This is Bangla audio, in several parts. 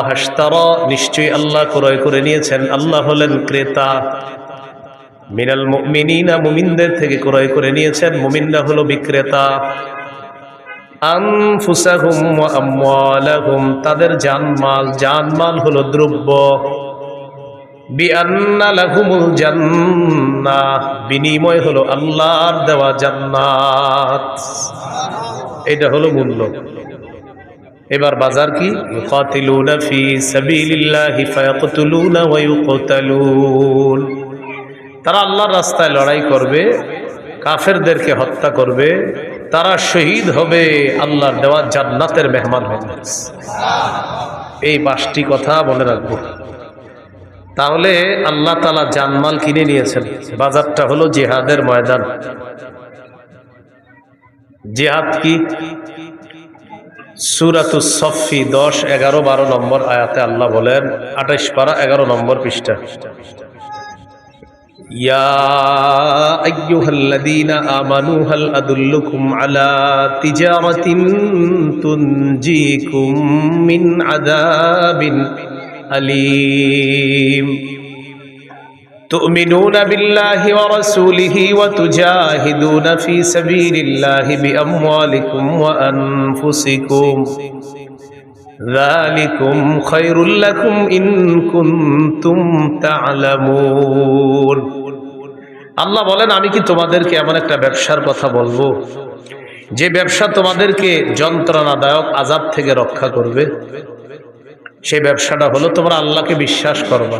আশতারা, নিশ্চয়ই আল্লাহ ক্রয় করে নিয়েছেন। আল্লাহ হলেন ক্রেতা। মিনাল মুমিনিনা, মুমিনদের থেকে ক্রয় করে নিয়েছেন। মুমিনরা হলো বিক্রেতা। তাদের জানমাল। জানমাল হলো দ্রব্য। বিনিময় হলো আল্লাহর দেওয়া জান্নাত। এটা হলো মূল্য। এবার বাজার কি? তারা আল্লাহর রাস্তায় লড়াই করবে, কাফেরদেরকে হত্যা করবে, তারা শহীদ হবে আল্লাহর দেওয়া জান্নাতের মেহমান হবে এই পাঁচটি কথা মনে রাখব। তাহলে আল্লাহ তালা জানমাল কিনে নিয়েছেন। বাজারটা হলো জেহাদের ময়দান। জেহাদ কি? সুরাতুস সফি দশ এগারো বারো নম্বর আয়াতে আল্লাহ বলেন আঠাইশ পারা এগারো নম্বর পৃষ্ঠা يا أيها الذين آمنوا هل أدلكم على تجارة تنجيكم من عذاب أليم تؤمنون بالله ورسوله وتجاهدون في سبيل الله بأموالكم وأنفسكم ذلكم خير لكم إن كنتم تعلمون আল্লাহ বলেন আমি কি তোমাদেরকে এমন একটা ব্যবসার কথা বলবো যে ব্যবসা তোমাদেরকে যন্ত্রণাদায়ক আজাব থেকে রক্ষা করবে সেই ব্যবসাটা হলো তোমরা আল্লাহকে বিশ্বাস করবা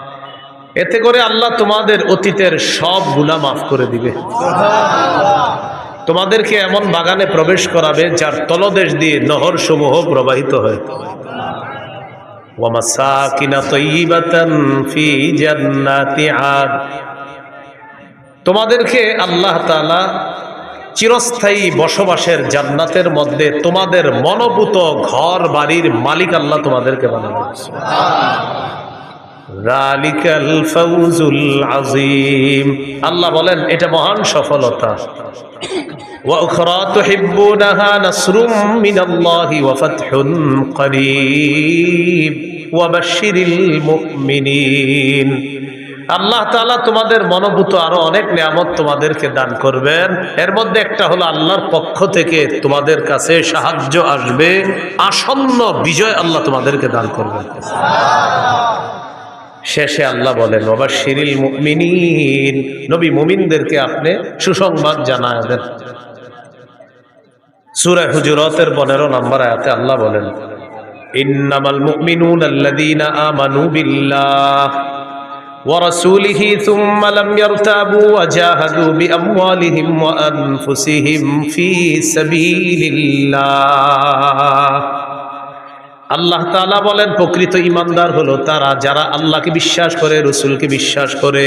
এতে করে আল্লাহ তোমাদের অতীতের সবগুলা মাফ করে দিবে। তোমাদেরকে এমন বাগানে প্রবেশ করাবে যার তলদেশ দিয়ে নহর সমূহ প্রবাহিত হয়। তোমাদেরকে আল্লাহ তাআলা চিরস্থায়ী বসবাসের জান্নাতের মধ্যে তোমাদের মনোভূত ঘর বাড়ির মালিক আল্লাহ তোমাদেরকে বানাবে। আল্লাহ বলেন, এটা মহান সফলতা। আল্লাহ তালা তোমাদের মনোভূত আরও অনেক নিয়ামত তোমাদেরকে দান করবেন। এর মধ্যে একটা হলো আল্লাহর পক্ষ থেকে তোমাদের কাছে সাহায্য আসবে। আসন্ন বিজয় আল্লাহ তোমাদেরকে দান করবেন। শেষে আল্লাহ বলেন বাবা শিরিল মুমিনিন নবী মুমিনদেরকে আপনি সুসংবাদ জানায় দেন সূরা হুজুরাতের 15 নম্বর আয়াতে আল্লাহ বলেন ইন্নামাল মুমিনুনা আল্লাযীনা আমানু বিল্লাহ ورسوله ثم لم يرتابوا وجاهدوا بأموالهم وأنفسهم في سبيل الله আল্লাহ তালা বলেন, প্রকৃত ইমানদার হলো তারা যারা আল্লাহকে বিশ্বাস করে, রসুলকে বিশ্বাস করে।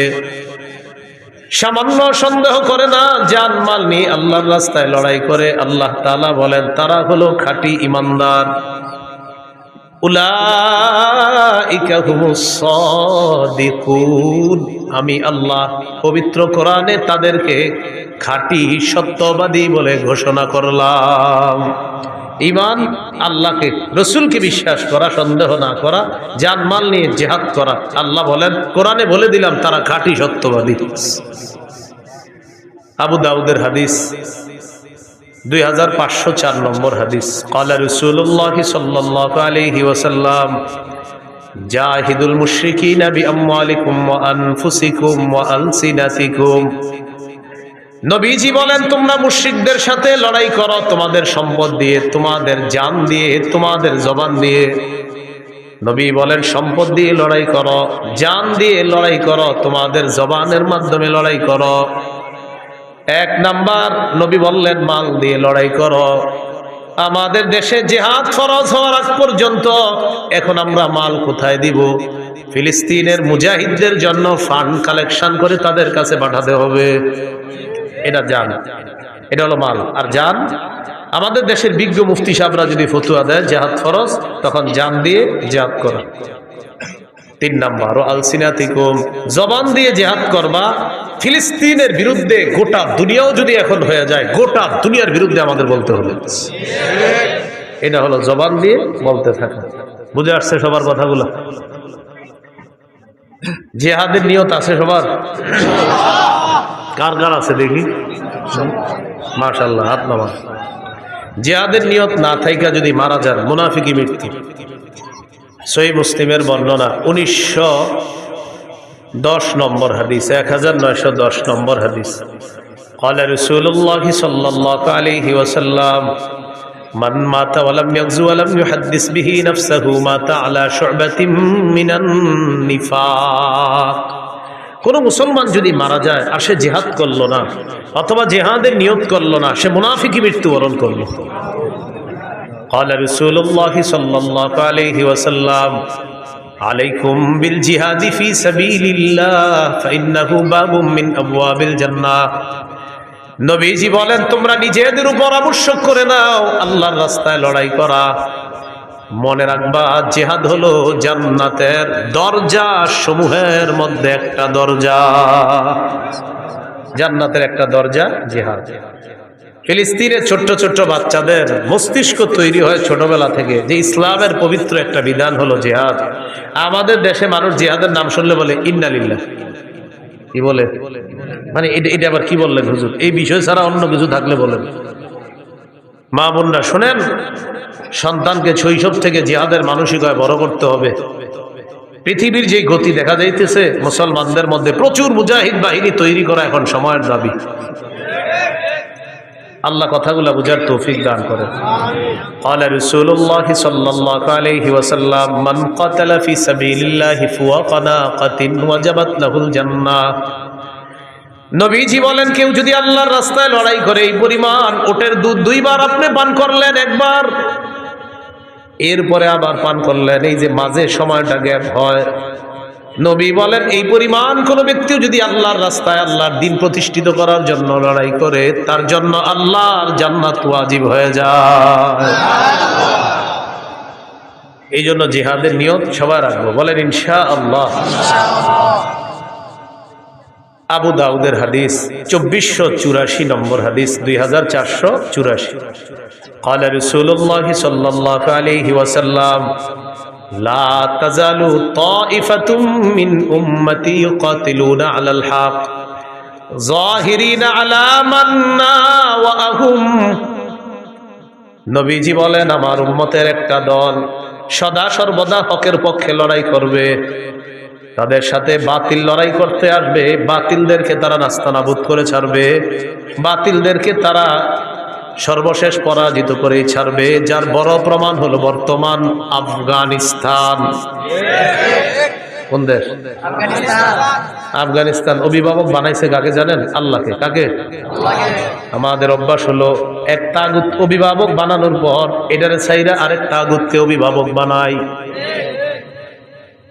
সামান্য সন্দেহ করে না, যান মাল নিয়ে আল্লাহর রাস্তায় লড়াই করে। আল্লাহ তাআলা বলেন, তারা হলো খাঁটি ইমানদার। আমি আল্লাহ পবিত্র কোরআনে তাদেরকে খাঁটি সত্যবাদী বলে ঘোষণা করলাম। ইমান আল্লাহকে, রসুলকে বিশ্বাস করা, সন্দেহ না করা, জানমাল নিয়ে জেহাদ করা। আল্লাহ বলেন, কোরআনে বলে দিলাম, তারা খাঁটি সত্যবাদী। আবু দাউদের হাদিস, দুই হাজার পাঁচশো চার নম্বর হাদিস। কলা রসুল্লাহ সাল্লাহ আলহি ওসাল্লাম জাহিদুল মুশরিকিন বিআমওয়ালিকুম ওয়া আনফুসিকুম ওয়া আলসিনাতিকুম। নবীজি বলেন, তোমরা মুশরিকদের সাথে লড়াই করো, তোমাদের সম্পদ দিয়ে, তোমাদের জান দিয়ে, তোমাদের জবান দিয়ে। নবী বলেন, সম্পদ দিয়ে লড়াই করো, জান দিয়ে লড়াই করো, তোমাদের জবানের মাধ্যমে লড়াই করো। এক নাম্বার, নবী বললেন, মাল দিয়ে লড়াই করো। আমাদের দেশে জেহাদ ফরজ হওয়ার আগ পর্যন্ত এখন আমরা মাল কোথায় দিব? ফিলিস্তিনের মুজাহিদদের জন্য ফান্ড কালেকশন করে তাদের কাছে পাঠাতে হবে। এটা জান। এটা হলো মাল। আর জান, আমাদের দেশের বিজ্ঞ মুফতি সাহেবরা যদি ফতুয়া দেয়, জেহাদ ফরজ, তখন জান দিয়ে জেহাদ করা। তিন নাম্বার, আলসিনাতিকুম। জবান দিয়ে জেহাদ করবা, ফিলিস্তিনের বিরুদ্ধে গোটা দুনিয়াও যদি এখন হয়ে যায়, গোটা দুনিয়ার বিরুদ্ধে আমাদের বলতে হবে। এটা হলো জবান দিয়ে বলতে থাকা। বুঝে আসছে সবার কথাগুলো? জেহাদের নিয়ত আছে সবার? কার কার আছে দেখি মাশাল্লাহ হাত নামা জেহাদের নিয়ত না থাইকা যদি মারা যান মুনাফিকি মৃত্যু সই মুসলিমের বর্ণনা উনিশশো দশ নম্বর হাদিস এক হাজার নয়শো দশ নম্বর হাদিস قال رسول الله صلى الله عليه وسلم من مات ولم يغزو ولم يحدث به نفسه مات على شعبة من النفاق কোন মুসলমান যদি মারা যায় আর সে জেহাদ করলো না অথবা জেহাদের নিয়ত করলো না সে মুনাফিকি মৃত্যুবরণ করলো قال رسول الله صلى الله عليه وسلم عليكم بالجهاد في سبيل الله فإنه باب من أبواب الجنة নবীজি বলেন তোমরা নিজেদের উপর আবশ্যক করে নাও আল্লাহর রাস্তায় লড়াই করা মনে রাখবা, জেহাদ হলো জান্নাতের দরজা সমূহের মধ্যে একটা দরজা। জান্নাতের একটা দরজা, জেহাদ। ফিলিস্তিনের ছোট্ট ছোট্ট বাচ্চাদের মস্তিষ্ক তৈরি হয় ছোটবেলা থেকে। যে ইসলামের পবিত্র একটা বিধান হলো জেহাদ। আমাদের দেশে মানুষ জেহাদের নাম শুনলে বলে, ইন্নালিল্লাহ। কি বলে? মানে এটা এটা আবার কি বললেন হুজুর? এই বিষয় ছাড়া অন্য কিছু থাকলে বলেন। মা বোনরা শোনেন সন্তানকে শৈশব থেকে জিহাদের মানসিকতায় বড় করতে হবে পৃথিবীর যে গতি দেখা যাইতেছে মুসলমানদের মধ্যে প্রচুর মুজাহিদ বাহিনী তৈরি করা এখন সময়ের দাবি আল্লাহ কথাগুলো বুঝার তৌফিক দান করে قال رسول الله صلى الله عليه وسلم من قتل في سبيل الله فوق ناقة وجبت له الجنة নবীজি বলেন, কেউ যদি আল্লাহর রাস্তায় লড়াই করে, এই পরিমাণ ওটের দুধ দুইবার আপনি পান করলেন একবার। এরপরে আবার পান করলেন, এই যে মাঝে সময়টা গ্যাপ হয়। নবী বলেন, এই পরিমাণ কোন ব্যক্তিও যদি আল্লাহর রাস্তায় আল্লাহর দিন প্রতিষ্ঠিত করার জন্য লড়াই করে, তার জন্য আল্লাহর জান্নাত ওয়াজিব হয়ে যায়। এই জন্য জিহাদের নিয়ত সবাই রাখব। বলেন ইনশা আল্লাহ আবু দাউদের হাদিস চব্বিশশো চুরাশি নম্বর হাদিস দুই হাজার চারশো চুরাশি قال رسول الله صلى الله عليه وسلم لا تزال طائفة من أمتي يقاتلون على الحق ظاهرين على من ناوأهم নবীজি বলেন আমার উম্মতের একটা দল সদা সর্বদা হকের পক্ষে লড়াই করবে তাদের সাথে বাতিল লড়াই করতে আসবে। বাতিলদেরকে তারা নাস্তানাবুদ করে ছাড়বে। বাতিলদেরকে তারা সর্বশেষ পরাজিত করে ছাড়বে। যার বড় প্রমাণ হলো বর্তমান আফগানিস্তান। কোন দেশ? আফগানিস্তান। অভিভাবক বানাইছে কাকে জানেন? আল্লাহকে। কাকে? আমাদের অভ্যাস হলো এক তাগুত অভিভাবক বানানোর পর এটারে চাইরা আরেক তাগুতকে অভিভাবক বানাই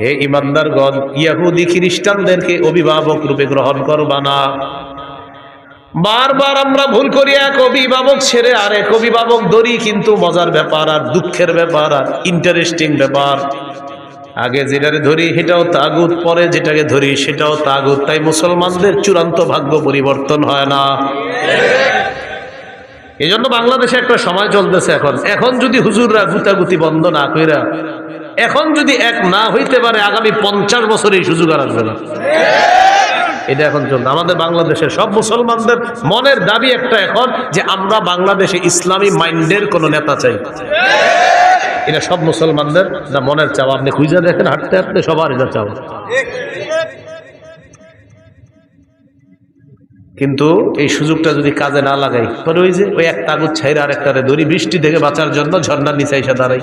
হে ইমানদারগণ ইয়াহুদি খ্রিস্টানদেরকে অভিভাবক রূপে গ্রহণ করবা না। বারবার আমরা ভুল করি, এক অভিভাবক ছেড়ে আর এক অভিভাবক ধরি, কিন্তু মজার ব্যাপার আর দুঃখের ব্যাপার আর ইন্টারেস্টিং ব্যাপার। আগে যেটাকে ধরি সেটাও তাগুত, পরে যেটাকে ধরি সেটাও তাগুত। তাই মুসলমানদের চূড়ান্ত ভাগ্য পরিবর্তন হয় না। এই জন্য বাংলাদেশে একটা সময় চলতেছে এখন। এখন যদি হুজুররা গুতাগুতি বন্ধ না কইরা এখন যদি এক না হইতে পারে, আগামী পঞ্চাশ বছর এই সুযোগ আর আসবে না। এটা এখন চলছে আমাদের বাংলাদেশের সব মুসলমানদের মনের দাবি একটা এখন, যে আমরা বাংলাদেশে ইসলামী মাইন্ডের কোন নেতা চাই। এটা সব মুসলমানদের, না মনের চাওয়া। আপনি খুঁজে দেখেন, হাঁটতে হাঁটতে সবার এটা চাওয়া। কিন্তু এই সুযোগটা যদি কাজে না লাগাই, পরে ওই যে ওই একটা ছাইরা আর একটা দড়ি বৃষ্টি থেকে বাঁচার জন্য ঝর্ণার নিচে এসে দাঁড়াই।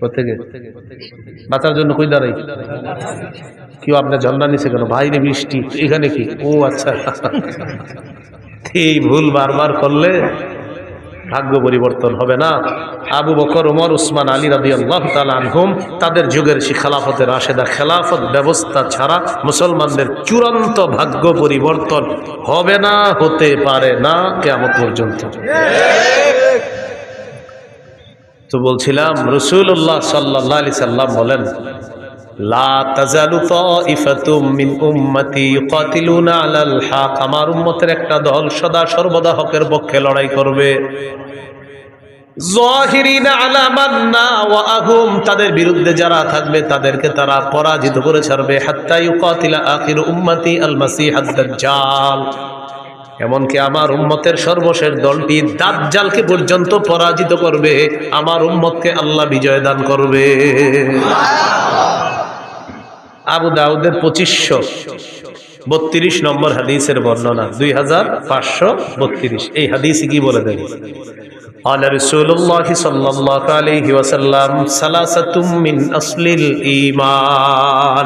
কোথেকে বাঁচার জন্য কই দাঁড়াই? কেউ আপনার ঝর্ণার নিচে কেন? বাইরে বৃষ্টি এখানে কি? ও আচ্ছা। এই ভুল বারবার করলে ভাগ্য পরিবর্তন হবে না। আবু বকর ওমর উসমান, আলী রাদি আল্লাহ আনহুম তাদের যুগের সে খেলাফতের রাশেদা, খেলাফত ব্যবস্থা ছাড়া মুসলমানদের চূড়ান্ত ভাগ্য পরিবর্তন হবে না, হতে পারে না কেমন পর্যন্ত। তো বলছিলাম রসুল্লাহ সাল্লাহ আলি সাল্লাম বলেন আমার উম্মতের একটা দল সদা সর্বদা হকের পক্ষে লড়াই করবে। তাদের বিরুদ্ধে যারা থাকবে তাদেরকে তারা পরাজিত করে ছাড়বে। হাত্তা ইউকাতিলা আখির উম্মতি আল এমনকি আমার উম্মতের সর্বশেষ দলটি দাজ্জালকে পর্যন্ত পরাজিত করবে আমার উম্মতকে আল্লাহ বিজয় দান করবে আবু দাউদের পঁচিশশো বত্রিশ নম্বর হাদিসের বর্ণনা দুই হাজার পাঁচশো বত্রিশ এই হাদিস কি বলে দেন قال رسول الله صلى الله عليه وسلم ثلاثة من أصل الإيمان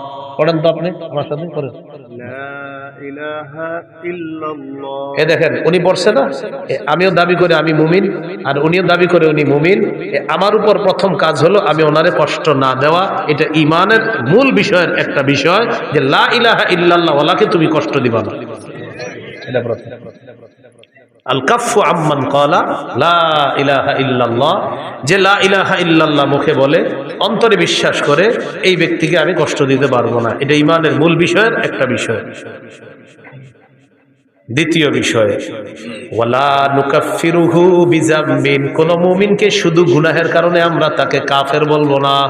তো আপনি? আমার সাথে পড়েন। এ দেখেন, উনি পড়ছে না? আমিও দাবি করে আমি মুমিন, আর উনিও দাবি করে উনি মুমিন। আমার উপর প্রথম কাজ হলো আমি ওনারে কষ্ট না দেওয়া। এটা ইমানের মূল বিষয়ের একটা বিষয় যে লা ইলাহা ওয়ালাকে তুমি কষ্ট দিবা না। এটা প্রথম। আম্মান কলা লা ইলাহা যে লা ইলাহা ইল্লাল্লাহ মুখে বলে, অন্তরে বিশ্বাস করে, এই ব্যক্তিকে আমি কষ্ট দিতে পারব না। এটা মূল বিষয়ের একটা বিষয়। দ্বিতীয় বিষয় কোন মুমিনকে শুধু গুনাহের কারণে আমরা তাকে কাফের বলব না।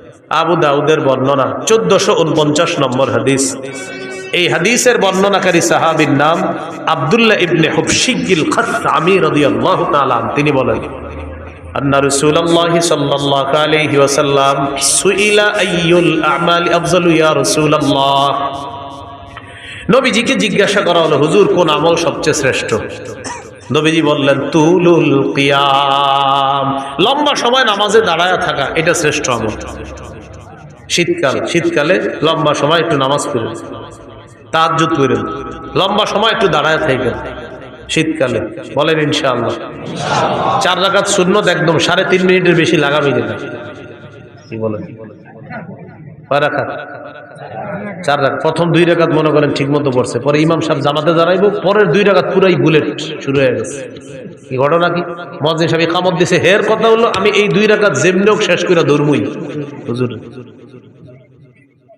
আবু দাউদের বর্ণনা চোদ্দশো উনপঞ্চাশ নম্বর হাদিস। এই হাদিসের বর্ণনাকারী সাহাবির নাম আবদুল্লাহ ইবনে হুবশিগিল খামি রাদিয়াল্লাহু আনহু। তিনি বলেন সাল্লাল্লাহু আলাইহি ওয়াসাল্লাম সুইলা আইয়ুল আমালি আফজালু ইয়া রাসূলুল্লাহ। নবীজিকে জিজ্ঞাসা করা হলো, হুজুর, কোন আমল সবচেয়ে শ্রেষ্ঠ? নবীজি বললেন, তুলুল কিয়াম। লম্বা সময় নামাজে দাঁড়ায় থাকা, এটা শ্রেষ্ঠ আমল। শীতকাল, শীতকালে লম্বা সময় একটু নামাজ পড়েন তাহাজ্জুদ করেন। লম্বা সময় একটু দাঁড়ায় থাকেন। শীতকালে। বলেন, ইনশাআল্লাহ। চার রাকাত শূন্য একদম সাড়ে তিন মিনিটের বেশি লাগাবি যেটা কি বলেন? চার রাত প্রথম দুই রাকাত মনে করেন ঠিক মতো পড়ছে। পরে ইমাম সাহেব জামাতে দাঁড়াইবো, পরের দুই রাকাত পুরাই বুলেট শুরু হয়ে গেছে। কি ঘটনা কি? মজিন সাহেব কামত দিছে, হের কথা হলো, আমি এই দুই রাকাত যেমনি শেষ করে ধর্মই। হুজুর।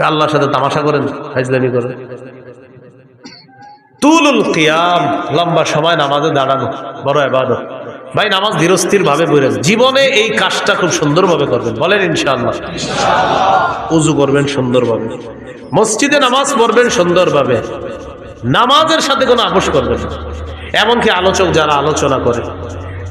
আল্লাহর সাথে তামাশা করেন হাজলামি করেন। তুলুল কিয়াম, লম্বা সময় নামাজে দাঁড়ানো, বড় এবাদত ভাই, নামাজ ধীরস্থির ভাবে পড়েন। জীবনে এই কাজটা খুব সুন্দরভাবে করবেন। বলেন ইনশাআল্লাহ। উজু করবেন সুন্দরভাবে। মসজিদে নামাজ পড়বেন সুন্দরভাবে। নামাজের সাথে কোনো আপোষ করবেন এমনকি আলোচক যারা আলোচনা করে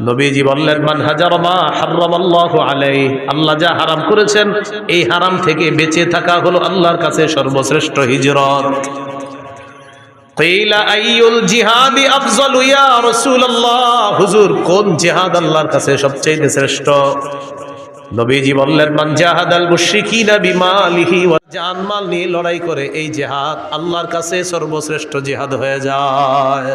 নবীজি বললেন, মান হাজার মা হারামাল্লাহু আলাইহি। আল্লাহ যা হারাম করেছেন, এই হারাম থেকে বেঁচে থাকা হলো আল্লাহর কাছে সর্বশ্রেষ্ঠ হিজরত। কোন আল্লাহর কাছে সবচাইতে শ্রেষ্ঠ? নিয়ে লড়াই করে, এই জিহাদ আল্লাহর কাছে সর্বশ্রেষ্ঠ জিহাদ হয়ে যায়।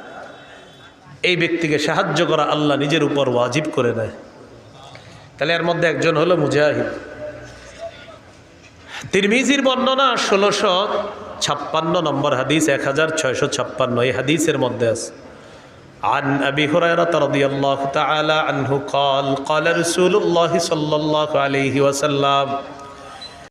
এই ব্যক্তিকে সাহায্য করা আল্লাহ নিজের উপর ওয়াজিব করে দেয় তাহলে এর মধ্যে একজন হলো মুজাহিদ তিরমিজির বর্ণনা ষোলোশো ছাপ্পান্ন নম্বর হাদিস এক হাজার ছয়শো ছাপ্পান্ন এই হাদিসের মধ্যে আছে عن أبي هريرة رضي الله تعالى عنه قال قال رسول الله صلى الله عليه وسلم